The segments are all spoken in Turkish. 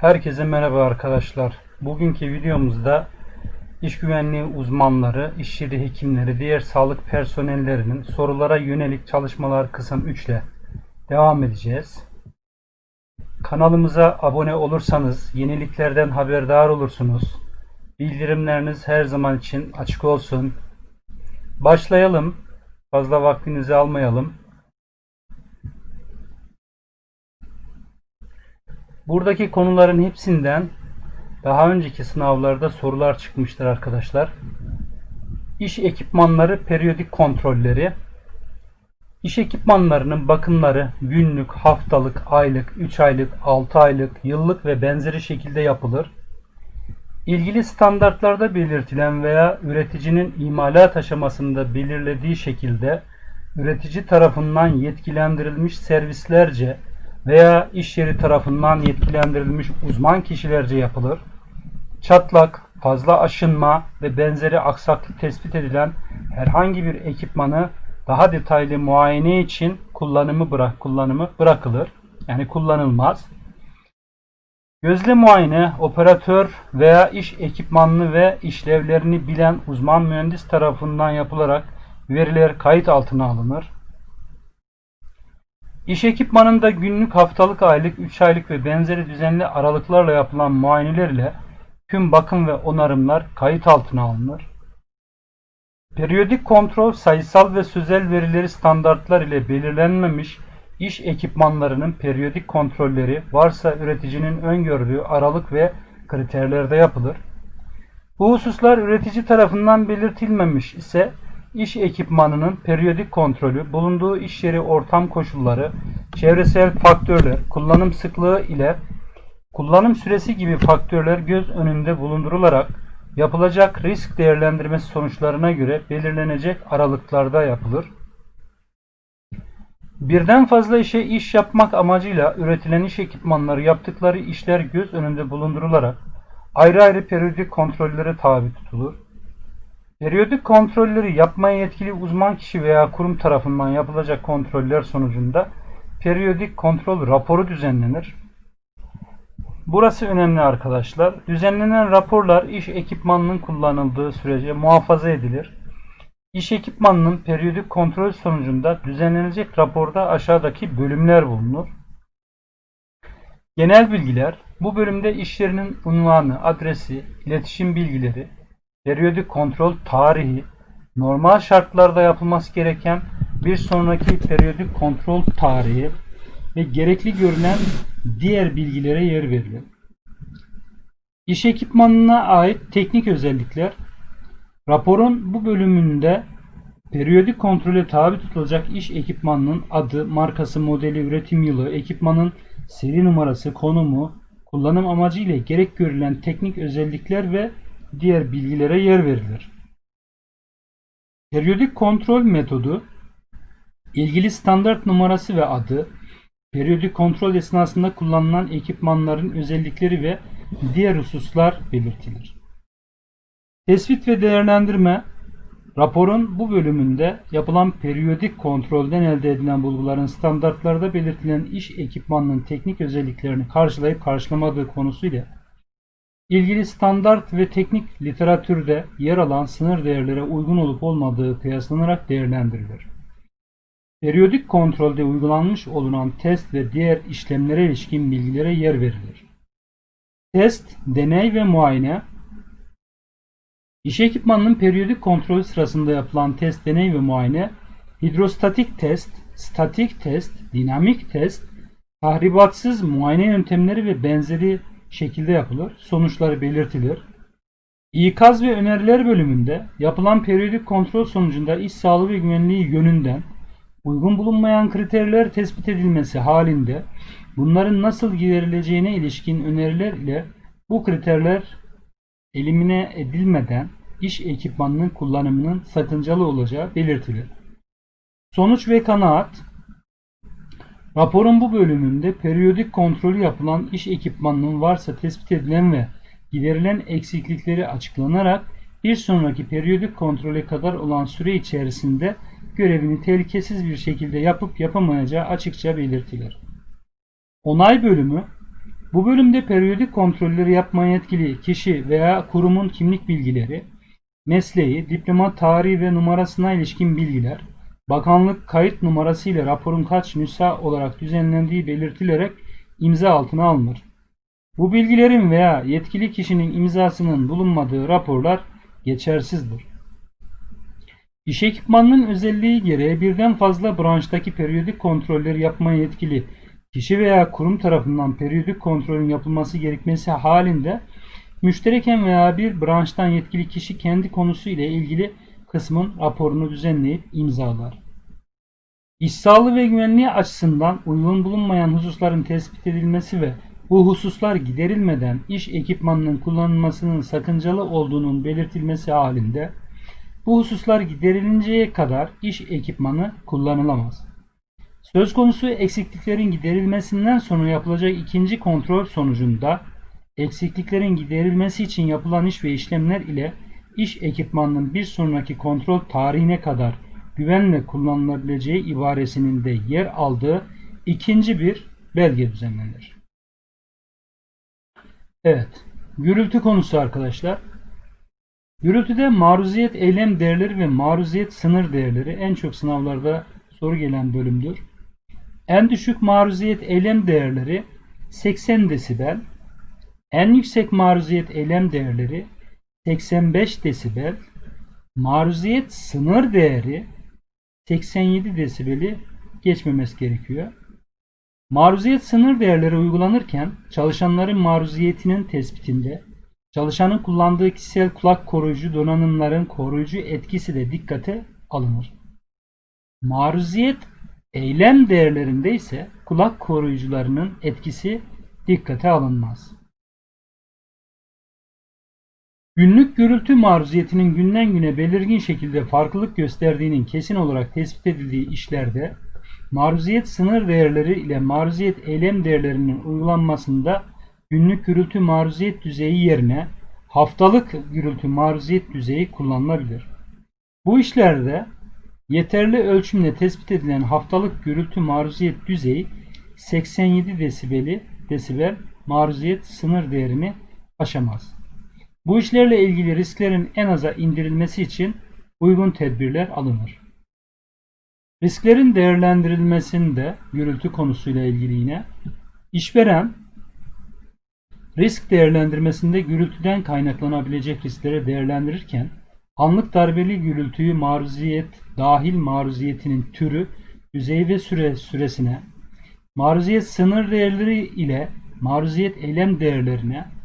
Herkese merhaba arkadaşlar. Bugünkü videomuzda iş güvenliği uzmanları, iş yeri hekimleri, diğer sağlık personellerinin sorulara yönelik çalışmalar kısım 3 ile devam edeceğiz. Kanalımıza abone olursanız yeniliklerden haberdar olursunuz. Bildirimleriniz her zaman için açık olsun. Başlayalım. Fazla vaktinizi almayalım. Buradaki konuların hepsinden daha önceki sınavlarda sorular çıkmıştır arkadaşlar. İş ekipmanları periyodik kontrolleri. İş ekipmanlarının bakımları günlük, haftalık, aylık, 3 aylık, 6 aylık, yıllık ve benzeri şekilde yapılır. İlgili standartlarda belirtilen veya üreticinin imalat aşamasında belirlediği şekilde üretici tarafından yetkilendirilmiş servislerce veya iş yeri tarafından yetkilendirilmiş uzman kişilerce yapılır. Çatlak, fazla aşınma ve benzeri aksaklık tespit edilen herhangi bir ekipmanı daha detaylı muayene için kullanımı bırak kullanımı bırakılır. Yani kullanılmaz. Gözle muayene operatör veya iş ekipmanını ve işlevlerini bilen uzman mühendis tarafından yapılarak veriler kayıt altına alınır. İş ekipmanında günlük, haftalık, aylık, 3 aylık ve benzeri düzenli aralıklarla yapılan muayeneler ile tüm bakım ve onarımlar kayıt altına alınır. Periyodik kontrol sayısal ve sözel verileri standartlar ile belirlenmemiş iş ekipmanlarının periyodik kontrolleri varsa üreticinin öngördüğü aralık ve kriterlerde yapılır. Bu hususlar üretici tarafından belirtilmemiş ise iş ekipmanının periyodik kontrolü, bulunduğu iş yeri ortam koşulları, çevresel faktörler, kullanım sıklığı ile kullanım süresi gibi faktörler göz önünde bulundurularak yapılacak risk değerlendirmesi sonuçlarına göre belirlenecek aralıklarda yapılır. Birden fazla işe iş yapmak amacıyla üretilen iş ekipmanları yaptıkları işler göz önünde bulundurularak ayrı ayrı periyodik kontrollere tabi tutulur. Periyodik kontrolleri yapmaya yetkili uzman kişi veya kurum tarafından yapılacak kontroller sonucunda periyodik kontrol raporu düzenlenir. Burası önemli arkadaşlar. Düzenlenen raporlar iş ekipmanının kullanıldığı sürece muhafaza edilir. İş ekipmanının periyodik kontrol sonucunda düzenlenecek raporda aşağıdaki bölümler bulunur. Genel bilgiler, bu bölümde iş yerinin unvanı, adresi, iletişim bilgileri, periyodik kontrol tarihi, normal şartlarda yapılması gereken bir sonraki periyodik kontrol tarihi ve gerekli görülen diğer bilgilere yer verilir. İş ekipmanına ait teknik özellikler Raporun bu bölümünde periyodik kontrole tabi tutulacak iş ekipmanının adı, markası, modeli, üretim yılı, ekipmanın seri numarası, konumu, kullanım amacı ile gerek görülen teknik özellikler ve diğer bilgilere yer verilir. Periyodik kontrol metodu, ilgili standart numarası ve adı, periyodik kontrol esnasında kullanılan ekipmanların özellikleri ve diğer hususlar belirtilir. Tespit ve değerlendirme Raporun bu bölümünde yapılan periyodik kontrolden elde edilen bulguların standartlarda belirtilen iş ekipmanının teknik özelliklerini karşılayıp karşılamadığı konusuyla ilgili standart ve teknik literatürde yer alan sınır değerlere uygun olup olmadığı kıyaslanarak değerlendirilir. Periyodik kontrolde uygulanmış olunan test ve diğer işlemlere ilişkin bilgilere yer verilir. Test, deney ve muayene İş ekipmanının periyodik kontrolü sırasında yapılan test, deney ve muayene, hidrostatik test, statik test, dinamik test, tahribatsız muayene yöntemleri ve benzeri şekilde yapılır. Sonuçları belirtilir. İkaz ve öneriler bölümünde yapılan periyodik kontrol sonucunda iş sağlığı ve güvenliği yönünden uygun bulunmayan kriterler tespit edilmesi halinde bunların nasıl giderileceğine ilişkin öneriler ile bu kriterler elimine edilmeden iş ekipmanının kullanımının sakıncalı olacağı belirtilir. Sonuç ve kanaat Raporun bu bölümünde periyodik kontrolü yapılan iş ekipmanının varsa tespit edilen ve giderilen eksiklikleri açıklanarak bir sonraki periyodik kontrole kadar olan süre içerisinde görevini tehlikesiz bir şekilde yapıp yapamayacağı açıkça belirtilir. Onay bölümü Bu bölümde periyodik kontrolleri yapmaya yetkili kişi veya kurumun kimlik bilgileri, mesleği, diploma tarihi ve numarasına ilişkin bilgiler, bakanlık kayıt numarası ile raporun kaç nüsha olarak düzenlendiği belirtilerek imza altına alınır. Bu bilgilerin veya yetkili kişinin imzasının bulunmadığı raporlar geçersizdir. İş ekipmanının özelliği gereği birden fazla branştaki periyodik kontrolleri yapmaya yetkili kişi veya kurum tarafından periyodik kontrolün yapılması gerekmesi halinde müştereken veya bir branştan yetkili kişi kendi konusu ile ilgili kısmın raporunu düzenleyip imzalar. İş sağlığı ve güvenliği açısından uygun bulunmayan hususların tespit edilmesi ve bu hususlar giderilmeden iş ekipmanının kullanılmasının sakıncalı olduğunun belirtilmesi halinde bu hususlar giderilinceye kadar iş ekipmanı kullanılamaz. Söz konusu eksikliklerin giderilmesinden sonra yapılacak ikinci kontrol sonucunda eksikliklerin giderilmesi için yapılan iş ve işlemler ile iş ekipmanının bir sonraki kontrol tarihine kadar güvenle kullanılabileceği ibaresinin de yer aldığı ikinci bir belge düzenlenir. Evet, gürültü konusu arkadaşlar. Gürültüde maruziyet eylem değerleri ve maruziyet sınır değerleri en çok sınavlarda soru gelen bölümdür. En düşük maruziyet eylem değerleri 80 desibel, en yüksek maruziyet eylem değerleri 85 desibel, maruziyet sınır değeri 87 desibeli geçmemesi gerekiyor. Maruziyet sınır değerleri uygulanırken çalışanların maruziyetinin tespitinde çalışanın kullandığı kişisel kulak koruyucu donanımların koruyucu etkisi de dikkate alınır. Maruziyet eylem değerlerinde ise kulak koruyucularının etkisi dikkate alınmaz. Günlük gürültü maruziyetinin günden güne belirgin şekilde farklılık gösterdiğinin kesin olarak tespit edildiği işlerde maruziyet sınır değerleri ile maruziyet eylem değerlerinin uygulanmasında günlük gürültü maruziyet düzeyi yerine haftalık gürültü maruziyet düzeyi kullanılabilir. Bu işlerde yeterli ölçümle tespit edilen haftalık gürültü maruziyet düzeyi 87 desibeli desibel maruziyet sınır değerini aşamaz. Bu işlerle ilgili risklerin en aza indirilmesi için uygun tedbirler alınır. Risklerin değerlendirilmesinde gürültü konusuyla ilgili yine işveren risk değerlendirmesinde gürültüden kaynaklanabilecek riskleri değerlendirirken anlık darbeli gürültüyü maruziyet dahil maruziyetinin türü, düzeyi ve süre süresine, maruziyet sınır değerleri ile maruziyet eylem değerlerine,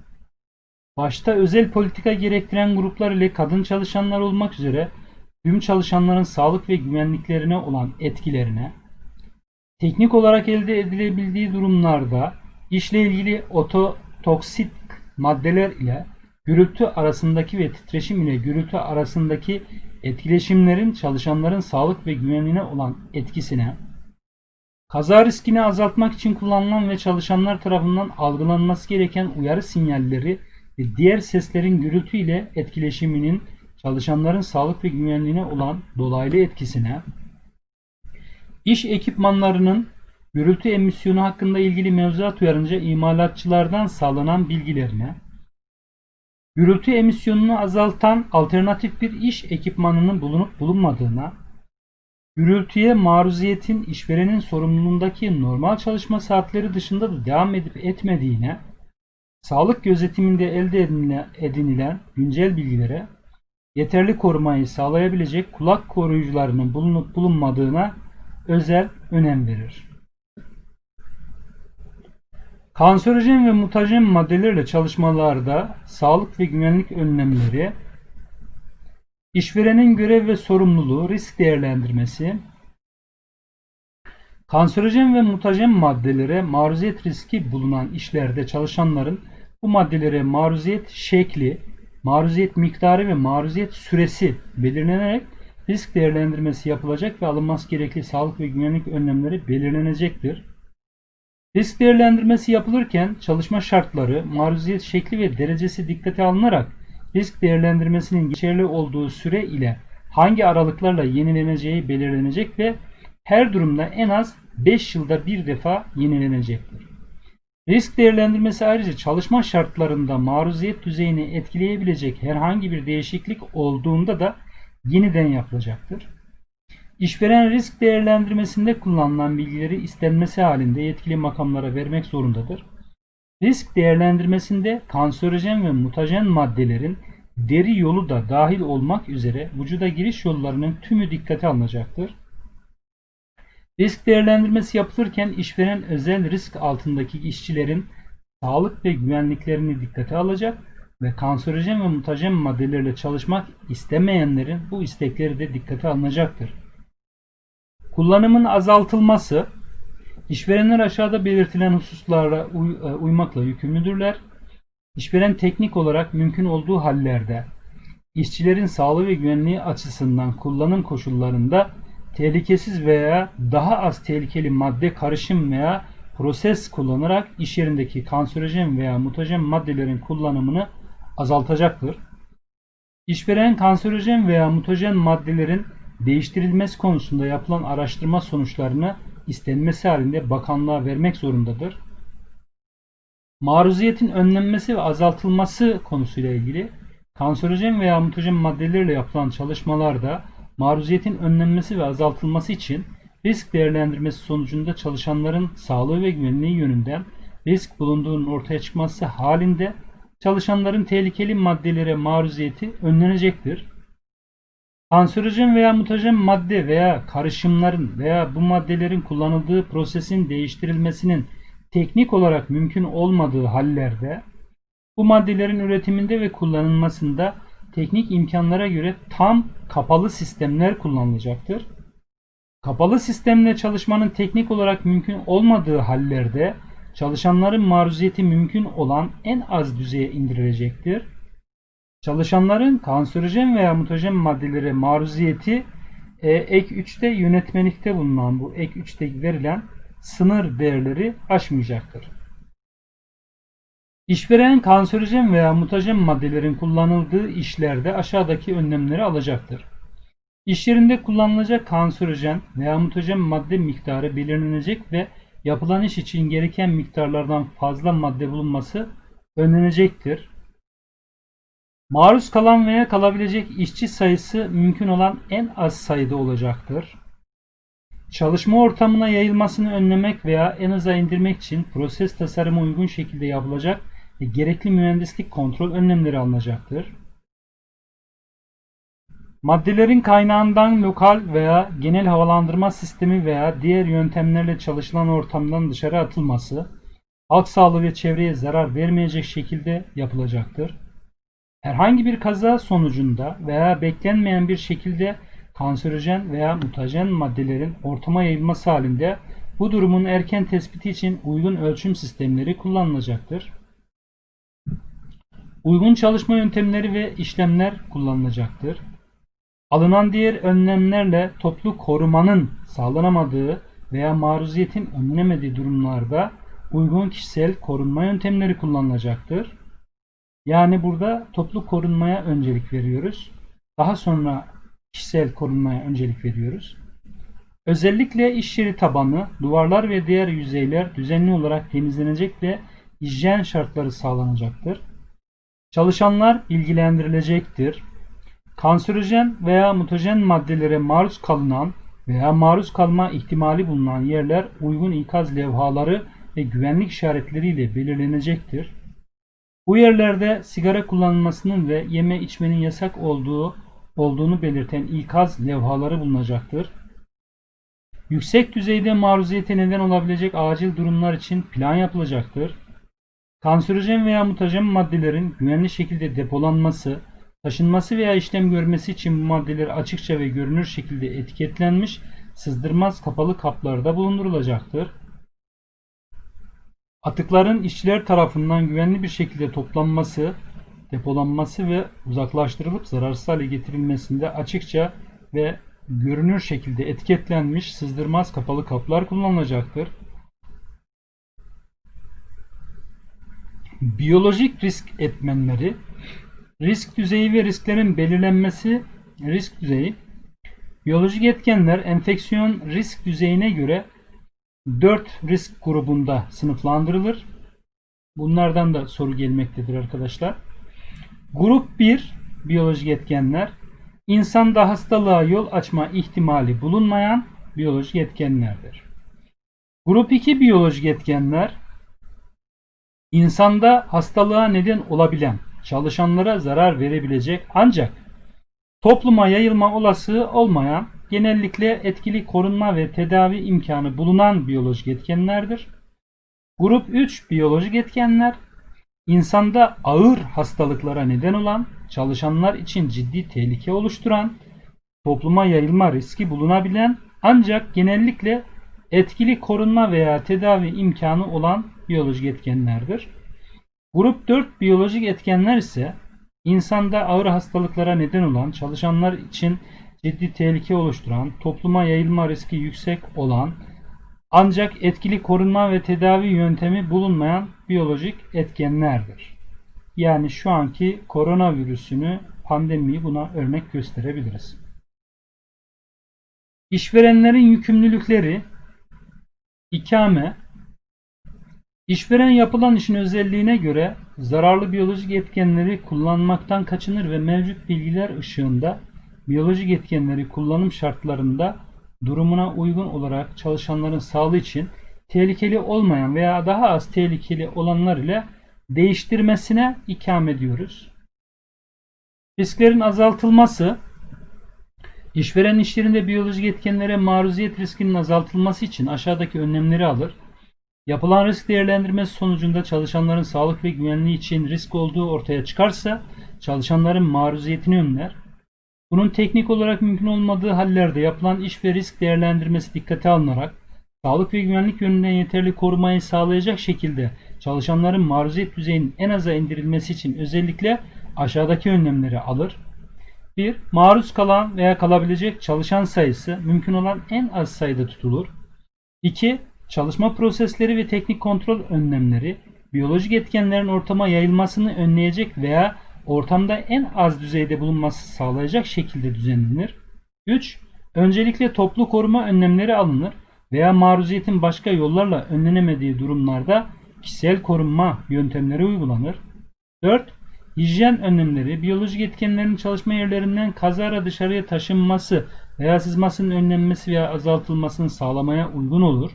başta özel politika gerektiren gruplar ile kadın çalışanlar olmak üzere tüm çalışanların sağlık ve güvenliklerine olan etkilerine, teknik olarak elde edilebildiği durumlarda işle ilgili ototoksik maddeler ile gürültü arasındaki ve titreşim ile gürültü arasındaki etkileşimlerin çalışanların sağlık ve güvenliğine olan etkisine, kaza riskini azaltmak için kullanılan ve çalışanlar tarafından algılanması gereken uyarı sinyalleri diğer seslerin gürültü ile etkileşiminin çalışanların sağlık ve güvenliğine olan dolaylı etkisine, iş ekipmanlarının gürültü emisyonu hakkında ilgili mevzuat uyarınca imalatçılardan sağlanan bilgilerine, gürültü emisyonunu azaltan alternatif bir iş ekipmanının bulunup bulunmadığına, gürültüye maruziyetin işverenin sorumluluğundaki normal çalışma saatleri dışında da devam edip etmediğine, sağlık gözetiminde elde edinilen güncel bilgilere, yeterli korumayı sağlayabilecek kulak koruyucularının bulunup bulunmadığına özel önem verir. Kanserojen ve mutajen maddelerle çalışmalarda sağlık ve güvenlik önlemleri, işverenin görev ve sorumluluğu, risk değerlendirmesi, kanserojen ve mutajen maddelere maruziyet riski bulunan işlerde çalışanların bu maddelere maruziyet şekli, maruziyet miktarı ve maruziyet süresi belirlenerek risk değerlendirmesi yapılacak ve alınması gerekli sağlık ve güvenlik önlemleri belirlenecektir. Risk değerlendirmesi yapılırken çalışma şartları, maruziyet şekli ve derecesi dikkate alınarak risk değerlendirmesinin geçerli olduğu süre ile hangi aralıklarla yenileneceği belirlenecek ve her durumda en az 5 yılda bir defa yenilenecektir. Risk değerlendirmesi ayrıca çalışma şartlarında maruziyet düzeyini etkileyebilecek herhangi bir değişiklik olduğunda da yeniden yapılacaktır. İşveren risk değerlendirmesinde kullanılan bilgileri istenmesi halinde yetkili makamlara vermek zorundadır. Risk değerlendirmesinde kanserojen ve mutajen maddelerin deri yolu da dahil olmak üzere vücuda giriş yollarının tümü dikkate alınacaktır. Risk değerlendirmesi yapılırken işveren özel risk altındaki işçilerin sağlık ve güvenliklerini dikkate alacak ve kanserojen ve mutajen maddelerle çalışmak istemeyenlerin bu istekleri de dikkate alınacaktır. Kullanımın azaltılması İşverenler aşağıda belirtilen hususlara uy- e, uymakla yükümlüdürler. İşveren teknik olarak mümkün olduğu hallerde işçilerin sağlığı ve güvenliği açısından kullanım koşullarında tehlikesiz veya daha az tehlikeli madde karışım veya proses kullanarak iş yerindeki kanserojen veya mutajen maddelerin kullanımını azaltacaktır. İşveren kanserojen veya mutajen maddelerin değiştirilmesi konusunda yapılan araştırma sonuçlarını istenmesi halinde bakanlığa vermek zorundadır. Maruziyetin önlenmesi ve azaltılması konusuyla ilgili kanserojen veya mutajen maddelerle yapılan çalışmalarda maruziyetin önlenmesi ve azaltılması için risk değerlendirmesi sonucunda çalışanların sağlığı ve güvenliği yönünden risk bulunduğunun ortaya çıkması halinde çalışanların tehlikeli maddelere maruziyeti önlenecektir. Kanserojen veya mutajen madde veya karışımların veya bu maddelerin kullanıldığı prosesin değiştirilmesinin teknik olarak mümkün olmadığı hallerde bu maddelerin üretiminde ve kullanılmasında teknik imkanlara göre tam kapalı sistemler kullanılacaktır. Kapalı sistemle çalışmanın teknik olarak mümkün olmadığı hallerde çalışanların maruziyeti mümkün olan en az düzeye indirilecektir. Çalışanların kanserojen veya mutajen maddelere maruziyeti e, ek 3'te yönetmelikte bulunan bu ek 3'te verilen sınır değerleri aşmayacaktır. İşveren kanserojen veya mutajen maddelerin kullanıldığı işlerde aşağıdaki önlemleri alacaktır. İş yerinde kullanılacak kanserojen veya mutajen madde miktarı belirlenecek ve yapılan iş için gereken miktarlardan fazla madde bulunması önlenecektir. Maruz kalan veya kalabilecek işçi sayısı mümkün olan en az sayıda olacaktır. Çalışma ortamına yayılmasını önlemek veya en aza indirmek için proses tasarımı uygun şekilde yapılacak ve gerekli mühendislik kontrol önlemleri alınacaktır. Maddelerin kaynağından lokal veya genel havalandırma sistemi veya diğer yöntemlerle çalışılan ortamdan dışarı atılması, halk sağlığı ve çevreye zarar vermeyecek şekilde yapılacaktır. Herhangi bir kaza sonucunda veya beklenmeyen bir şekilde kanserojen veya mutajen maddelerin ortama yayılması halinde bu durumun erken tespiti için uygun ölçüm sistemleri kullanılacaktır. Uygun çalışma yöntemleri ve işlemler kullanılacaktır. Alınan diğer önlemlerle toplu korumanın sağlanamadığı veya maruziyetin önlenemediği durumlarda uygun kişisel korunma yöntemleri kullanılacaktır. Yani burada toplu korunmaya öncelik veriyoruz. Daha sonra kişisel korunmaya öncelik veriyoruz. Özellikle iş yeri tabanı, duvarlar ve diğer yüzeyler düzenli olarak temizlenecek ve hijyen şartları sağlanacaktır. Çalışanlar bilgilendirilecektir. Kanserojen veya mutajen maddelere maruz kalınan veya maruz kalma ihtimali bulunan yerler uygun ikaz levhaları ve güvenlik işaretleriyle belirlenecektir. Bu yerlerde sigara kullanılmasının ve yeme içmenin yasak olduğu olduğunu belirten ikaz levhaları bulunacaktır. Yüksek düzeyde maruziyete neden olabilecek acil durumlar için plan yapılacaktır. Kanserojen veya mutajen maddelerin güvenli şekilde depolanması, taşınması veya işlem görmesi için bu maddeler açıkça ve görünür şekilde etiketlenmiş sızdırmaz kapalı kaplarda bulundurulacaktır. Atıkların işçiler tarafından güvenli bir şekilde toplanması, depolanması ve uzaklaştırılıp zararsız hale getirilmesinde açıkça ve görünür şekilde etiketlenmiş sızdırmaz kapalı kaplar kullanılacaktır. Biyolojik risk etmenleri, risk düzeyi ve risklerin belirlenmesi, risk düzeyi, biyolojik etkenler enfeksiyon risk düzeyine göre 4 risk grubunda sınıflandırılır. Bunlardan da soru gelmektedir arkadaşlar. Grup 1 biyolojik etkenler insanda hastalığa yol açma ihtimali bulunmayan biyolojik etkenlerdir. Grup 2 biyolojik etkenler insanda hastalığa neden olabilen, çalışanlara zarar verebilecek ancak topluma yayılma olasılığı olmayan, genellikle etkili korunma ve tedavi imkanı bulunan biyolojik etkenlerdir. Grup 3 biyolojik etkenler insanda ağır hastalıklara neden olan, çalışanlar için ciddi tehlike oluşturan, topluma yayılma riski bulunabilen ancak genellikle etkili korunma veya tedavi imkanı olan biyolojik etkenlerdir. Grup 4 biyolojik etkenler ise insanda ağır hastalıklara neden olan, çalışanlar için ciddi tehlike oluşturan, topluma yayılma riski yüksek olan ancak etkili korunma ve tedavi yöntemi bulunmayan biyolojik etkenlerdir. Yani şu anki koronavirüsünü, pandemiyi buna örnek gösterebiliriz. İşverenlerin yükümlülükleri ikame İşveren yapılan işin özelliğine göre zararlı biyolojik etkenleri kullanmaktan kaçınır ve mevcut bilgiler ışığında biyolojik etkenleri kullanım şartlarında durumuna uygun olarak çalışanların sağlığı için tehlikeli olmayan veya daha az tehlikeli olanlar ile değiştirmesine ikame ediyoruz. Risklerin azaltılması işveren işlerinde biyolojik etkenlere maruziyet riskinin azaltılması için aşağıdaki önlemleri alır. Yapılan risk değerlendirmesi sonucunda çalışanların sağlık ve güvenliği için risk olduğu ortaya çıkarsa çalışanların maruziyetini önler. Bunun teknik olarak mümkün olmadığı hallerde yapılan iş ve risk değerlendirmesi dikkate alınarak sağlık ve güvenlik yönünden yeterli korumayı sağlayacak şekilde çalışanların maruziyet düzeyinin en aza indirilmesi için özellikle aşağıdaki önlemleri alır. 1. Maruz kalan veya kalabilecek çalışan sayısı mümkün olan en az sayıda tutulur. 2. Çalışma prosesleri ve teknik kontrol önlemleri biyolojik etkenlerin ortama yayılmasını önleyecek veya ortamda en az düzeyde bulunması sağlayacak şekilde düzenlenir. 3. Öncelikle toplu koruma önlemleri alınır veya maruziyetin başka yollarla önlenemediği durumlarda kişisel korunma yöntemleri uygulanır. 4. Hijyen önlemleri biyolojik etkenlerin çalışma yerlerinden kazara dışarıya taşınması veya sızmasının önlenmesi veya azaltılmasını sağlamaya uygun olur.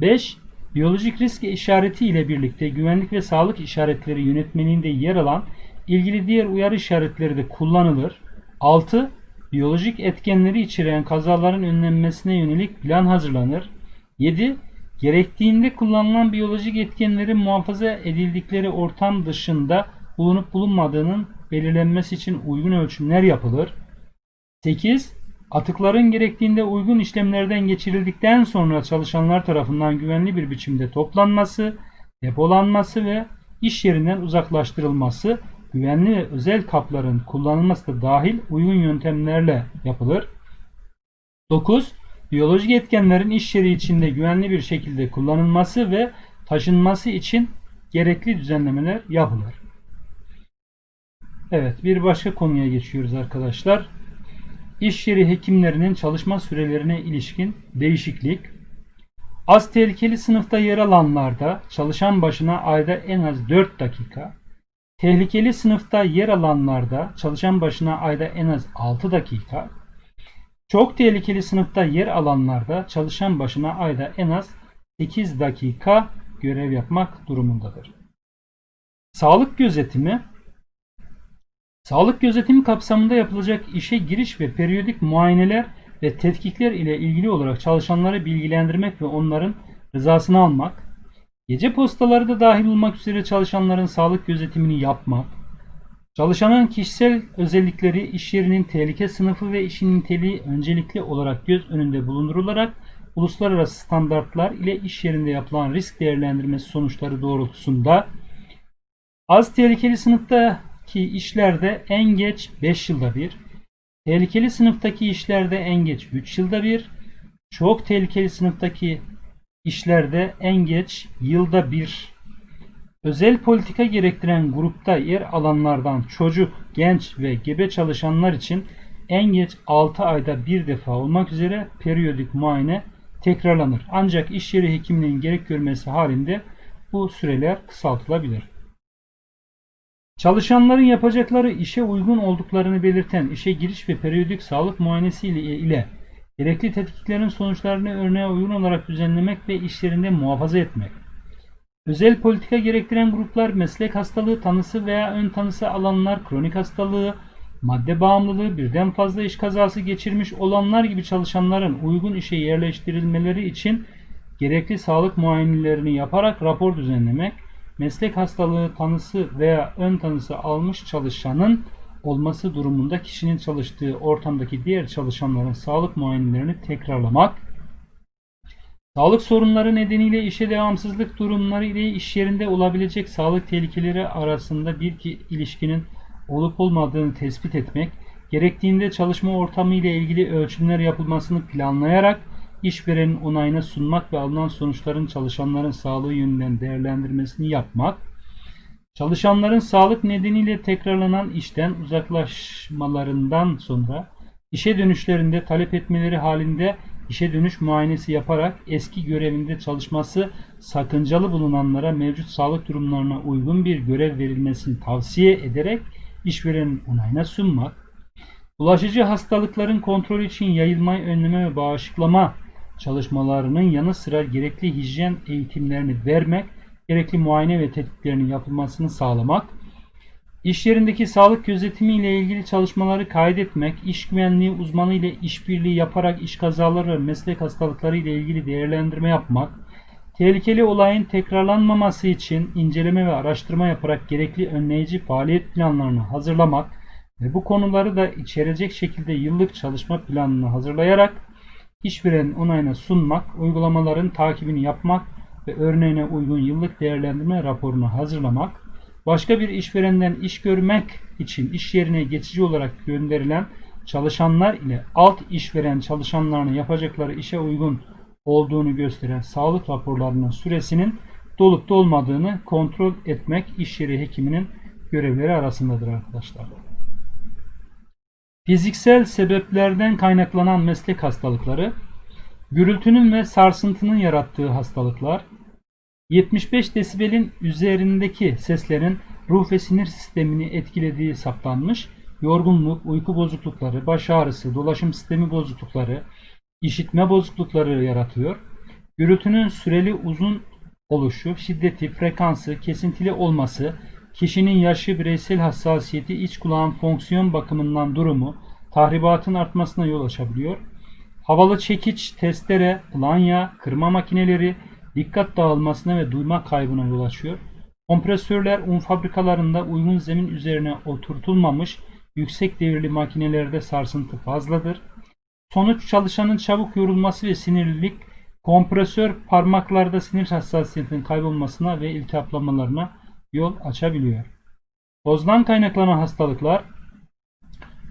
5. Biyolojik risk işareti ile birlikte güvenlik ve sağlık işaretleri yönetmeliğinde yer alan ilgili diğer uyarı işaretleri de kullanılır. 6. Biyolojik etkenleri içeren kazaların önlenmesine yönelik plan hazırlanır. 7. Gerektiğinde kullanılan biyolojik etkenlerin muhafaza edildikleri ortam dışında bulunup bulunmadığının belirlenmesi için uygun ölçümler yapılır. 8. Atıkların gerektiğinde uygun işlemlerden geçirildikten sonra çalışanlar tarafından güvenli bir biçimde toplanması, depolanması ve iş yerinden uzaklaştırılması, güvenli ve özel kapların kullanılması da dahil uygun yöntemlerle yapılır. 9. Biyolojik etkenlerin iş yeri içinde güvenli bir şekilde kullanılması ve taşınması için gerekli düzenlemeler yapılır. Evet bir başka konuya geçiyoruz arkadaşlar. İş yeri hekimlerinin çalışma sürelerine ilişkin değişiklik. Az tehlikeli sınıfta yer alanlarda çalışan başına ayda en az 4 dakika, tehlikeli sınıfta yer alanlarda çalışan başına ayda en az 6 dakika, çok tehlikeli sınıfta yer alanlarda çalışan başına ayda en az 8 dakika görev yapmak durumundadır. Sağlık gözetimi Sağlık gözetimi kapsamında yapılacak işe giriş ve periyodik muayeneler ve tetkikler ile ilgili olarak çalışanları bilgilendirmek ve onların rızasını almak, gece postaları da dahil olmak üzere çalışanların sağlık gözetimini yapmak, çalışanın kişisel özellikleri, iş yerinin tehlike sınıfı ve işin niteliği öncelikli olarak göz önünde bulundurularak uluslararası standartlar ile iş yerinde yapılan risk değerlendirmesi sonuçları doğrultusunda az tehlikeli sınıfta ki işlerde en geç 5 yılda bir, tehlikeli sınıftaki işlerde en geç 3 yılda bir, çok tehlikeli sınıftaki işlerde en geç yılda bir, özel politika gerektiren grupta yer alanlardan çocuk, genç ve gebe çalışanlar için en geç 6 ayda bir defa olmak üzere periyodik muayene tekrarlanır. Ancak iş yeri hekimliğinin gerek görmesi halinde bu süreler kısaltılabilir. Çalışanların yapacakları işe uygun olduklarını belirten işe giriş ve periyodik sağlık muayenesi ile, ile gerekli tetkiklerin sonuçlarını örneğe uygun olarak düzenlemek ve işlerinde muhafaza etmek. Özel politika gerektiren gruplar meslek hastalığı tanısı veya ön tanısı alanlar, kronik hastalığı, madde bağımlılığı, birden fazla iş kazası geçirmiş olanlar gibi çalışanların uygun işe yerleştirilmeleri için gerekli sağlık muayenelerini yaparak rapor düzenlemek, meslek hastalığı tanısı veya ön tanısı almış çalışanın olması durumunda kişinin çalıştığı ortamdaki diğer çalışanların sağlık muayenelerini tekrarlamak, sağlık sorunları nedeniyle işe devamsızlık durumları ile iş yerinde olabilecek sağlık tehlikeleri arasında bir ki ilişkinin olup olmadığını tespit etmek, gerektiğinde çalışma ortamı ile ilgili ölçümler yapılmasını planlayarak işverenin onayına sunmak ve alınan sonuçların çalışanların sağlığı yönünden değerlendirmesini yapmak, çalışanların sağlık nedeniyle tekrarlanan işten uzaklaşmalarından sonra işe dönüşlerinde talep etmeleri halinde işe dönüş muayenesi yaparak eski görevinde çalışması sakıncalı bulunanlara mevcut sağlık durumlarına uygun bir görev verilmesini tavsiye ederek işverenin onayına sunmak, bulaşıcı hastalıkların kontrolü için yayılmayı önleme ve bağışıklama çalışmalarının yanı sıra gerekli hijyen eğitimlerini vermek, gerekli muayene ve tetkiklerinin yapılmasını sağlamak, iş yerindeki sağlık gözetimi ile ilgili çalışmaları kaydetmek, iş güvenliği uzmanı ile işbirliği yaparak iş kazaları ve meslek hastalıkları ile ilgili değerlendirme yapmak, tehlikeli olayın tekrarlanmaması için inceleme ve araştırma yaparak gerekli önleyici faaliyet planlarını hazırlamak ve bu konuları da içerecek şekilde yıllık çalışma planını hazırlayarak işverenin onayına sunmak, uygulamaların takibini yapmak ve örneğine uygun yıllık değerlendirme raporunu hazırlamak, başka bir işverenden iş görmek için iş yerine geçici olarak gönderilen çalışanlar ile alt işveren çalışanlarının yapacakları işe uygun olduğunu gösteren sağlık raporlarının süresinin dolup dolmadığını kontrol etmek iş yeri hekiminin görevleri arasındadır arkadaşlar. Fiziksel sebeplerden kaynaklanan meslek hastalıkları, gürültünün ve sarsıntının yarattığı hastalıklar, 75 desibelin üzerindeki seslerin ruh ve sinir sistemini etkilediği saptanmış, yorgunluk, uyku bozuklukları, baş ağrısı, dolaşım sistemi bozuklukları, işitme bozuklukları yaratıyor. Gürültünün süreli uzun oluşu, şiddeti, frekansı, kesintili olması, kişinin yaşı, bireysel hassasiyeti, iç kulağın fonksiyon bakımından durumu, tahribatın artmasına yol açabiliyor. Havalı çekiç, testere, planya, kırma makineleri dikkat dağılmasına ve duyma kaybına yol açıyor. Kompresörler un fabrikalarında uygun zemin üzerine oturtulmamış yüksek devirli makinelerde sarsıntı fazladır. Sonuç çalışanın çabuk yorulması ve sinirlilik kompresör parmaklarda sinir hassasiyetinin kaybolmasına ve iltihaplamalarına yol açabiliyor. Tozdan kaynaklanan hastalıklar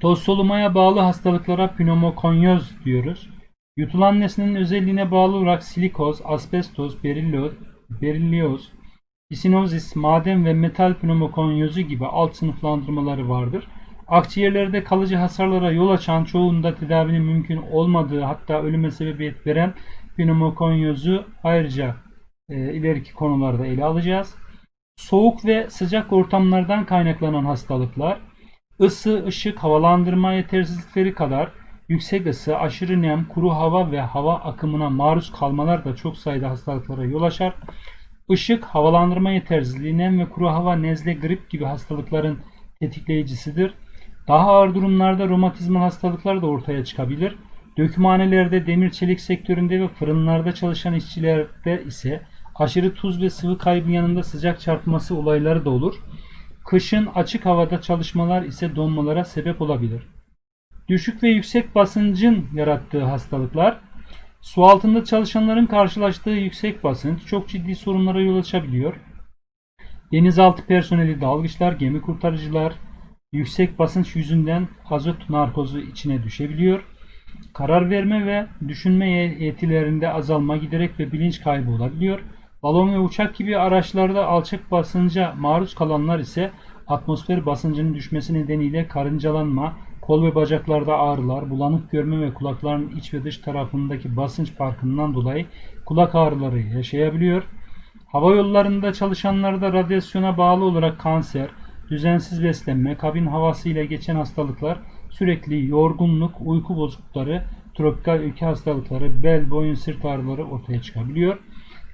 toz solumaya bağlı hastalıklara pneumokonyoz diyoruz. Yutulan nesnenin özelliğine bağlı olarak silikoz, asbestos, berilloz, berilioz, isinozis, maden ve metal pneumokonyozu gibi alt sınıflandırmaları vardır. Akciğerlerde kalıcı hasarlara yol açan çoğunda tedavinin mümkün olmadığı hatta ölüme sebebiyet veren pneumokonyozu ayrıca e, ileriki konularda ele alacağız. Soğuk ve sıcak ortamlardan kaynaklanan hastalıklar, ısı, ışık, havalandırma yetersizlikleri kadar yüksek ısı, aşırı nem, kuru hava ve hava akımına maruz kalmalar da çok sayıda hastalıklara yol açar. Işık, havalandırma yetersizliği, nem ve kuru hava, nezle, grip gibi hastalıkların tetikleyicisidir. Daha ağır durumlarda romatizma hastalıklar da ortaya çıkabilir. Dökümhanelerde, demir çelik sektöründe ve fırınlarda çalışan işçilerde ise aşırı tuz ve sıvı kaybı yanında sıcak çarpması olayları da olur. Kışın açık havada çalışmalar ise donmalara sebep olabilir. Düşük ve yüksek basıncın yarattığı hastalıklar, su altında çalışanların karşılaştığı yüksek basınç çok ciddi sorunlara yol açabiliyor. Denizaltı personeli, dalgıçlar, gemi kurtarıcılar, yüksek basınç yüzünden azot narkozu içine düşebiliyor. Karar verme ve düşünme yetilerinde azalma giderek ve bilinç kaybı olabiliyor. Balon ve uçak gibi araçlarda alçak basınca maruz kalanlar ise atmosfer basıncının düşmesi nedeniyle karıncalanma, kol ve bacaklarda ağrılar, bulanık görme ve kulakların iç ve dış tarafındaki basınç farkından dolayı kulak ağrıları yaşayabiliyor. Hava yollarında çalışanlarda radyasyona bağlı olarak kanser, düzensiz beslenme, kabin havası ile geçen hastalıklar, sürekli yorgunluk, uyku bozuklukları, tropikal ülke hastalıkları, bel, boyun, sırt ağrıları ortaya çıkabiliyor.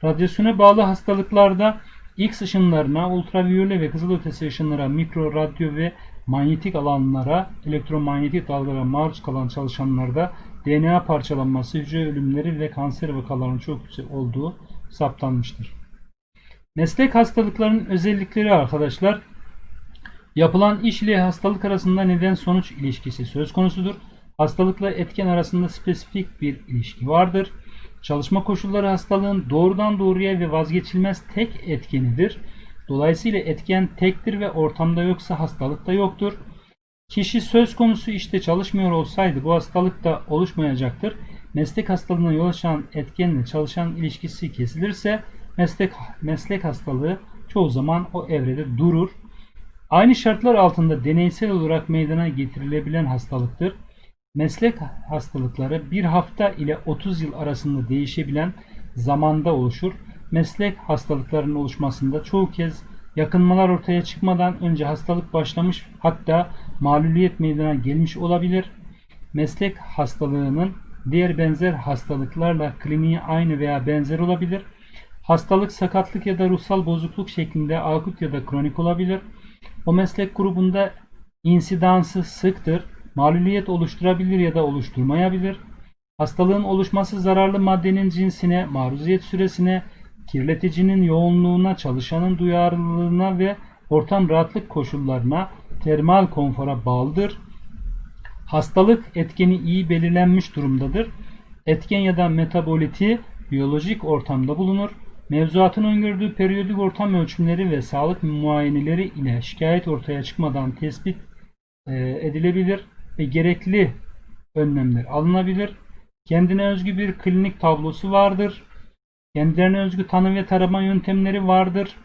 Radyasyona bağlı hastalıklarda X ışınlarına, ultraviyole ve kızılötesi ışınlara, mikro, radyo ve manyetik alanlara, elektromanyetik dalgalara maruz kalan çalışanlarda DNA parçalanması, hücre ölümleri ve kanser vakalarının çok yüksek olduğu saptanmıştır. Meslek hastalıklarının özellikleri arkadaşlar yapılan iş ile hastalık arasında neden sonuç ilişkisi söz konusudur. Hastalıkla etken arasında spesifik bir ilişki vardır. Çalışma koşulları hastalığın doğrudan doğruya ve vazgeçilmez tek etkenidir. Dolayısıyla etken tektir ve ortamda yoksa hastalık da yoktur. Kişi söz konusu işte çalışmıyor olsaydı bu hastalık da oluşmayacaktır. Meslek hastalığına yol açan etkenle çalışan ilişkisi kesilirse meslek meslek hastalığı çoğu zaman o evrede durur. Aynı şartlar altında deneysel olarak meydana getirilebilen hastalıktır. Meslek hastalıkları bir hafta ile 30 yıl arasında değişebilen zamanda oluşur. Meslek hastalıklarının oluşmasında çoğu kez yakınmalar ortaya çıkmadan önce hastalık başlamış hatta maluliyet meydana gelmiş olabilir. Meslek hastalığının diğer benzer hastalıklarla kliniği aynı veya benzer olabilir. Hastalık sakatlık ya da ruhsal bozukluk şeklinde akut ya da kronik olabilir. O meslek grubunda insidansı sıktır. Maluliyet oluşturabilir ya da oluşturmayabilir. Hastalığın oluşması zararlı maddenin cinsine, maruziyet süresine, kirleticinin yoğunluğuna, çalışanın duyarlılığına ve ortam rahatlık koşullarına, termal konfora bağlıdır. Hastalık etkeni iyi belirlenmiş durumdadır. Etken ya da metaboliti biyolojik ortamda bulunur. Mevzuatın öngördüğü periyodik ortam ölçümleri ve sağlık muayeneleri ile şikayet ortaya çıkmadan tespit e, edilebilir ve gerekli önlemler alınabilir. Kendine özgü bir klinik tablosu vardır. Kendilerine özgü tanı ve tarama yöntemleri vardır.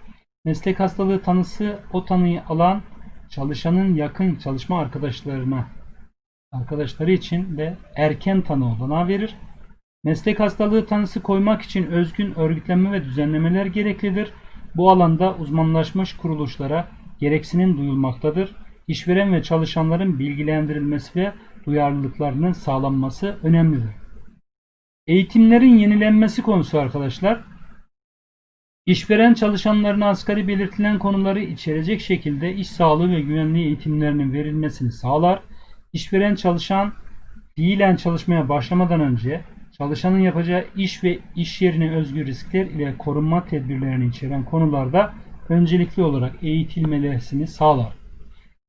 Meslek hastalığı tanısı o tanıyı alan çalışanın yakın çalışma arkadaşlarına arkadaşları için de erken tanı olanağı verir. Meslek hastalığı tanısı koymak için özgün örgütlenme ve düzenlemeler gereklidir. Bu alanda uzmanlaşmış kuruluşlara gereksinim duyulmaktadır. İşveren ve çalışanların bilgilendirilmesi ve duyarlılıklarının sağlanması önemlidir. Eğitimlerin yenilenmesi konusu arkadaşlar. İşveren çalışanlarına asgari belirtilen konuları içerecek şekilde iş sağlığı ve güvenliği eğitimlerinin verilmesini sağlar. İşveren çalışan fiilen çalışmaya başlamadan önce çalışanın yapacağı iş ve iş yerine özgü riskler ile korunma tedbirlerini içeren konularda öncelikli olarak eğitilmelerini sağlar.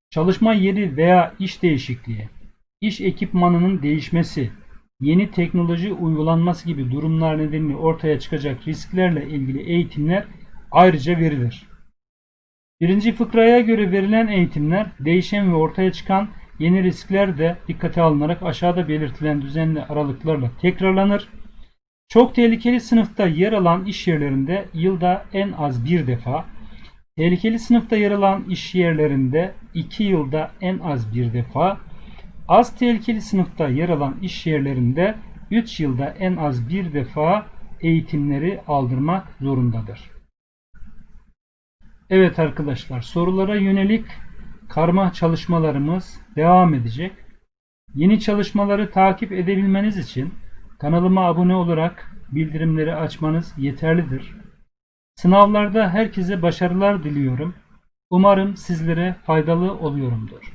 Çalışma yeri veya iş değişikliği, iş ekipmanının değişmesi, yeni teknoloji uygulanması gibi durumlar nedeniyle ortaya çıkacak risklerle ilgili eğitimler ayrıca verilir. Birinci fıkraya göre verilen eğitimler değişen ve ortaya çıkan yeni riskler de dikkate alınarak aşağıda belirtilen düzenli aralıklarla tekrarlanır. Çok tehlikeli sınıfta yer alan iş yerlerinde yılda en az bir defa, tehlikeli sınıfta yer alan iş yerlerinde 2 yılda en az bir defa, az tehlikeli sınıfta yer alan iş yerlerinde 3 yılda en az bir defa eğitimleri aldırmak zorundadır. Evet arkadaşlar sorulara yönelik karma çalışmalarımız devam edecek. Yeni çalışmaları takip edebilmeniz için kanalıma abone olarak bildirimleri açmanız yeterlidir. Sınavlarda herkese başarılar diliyorum. Umarım sizlere faydalı oluyorumdur.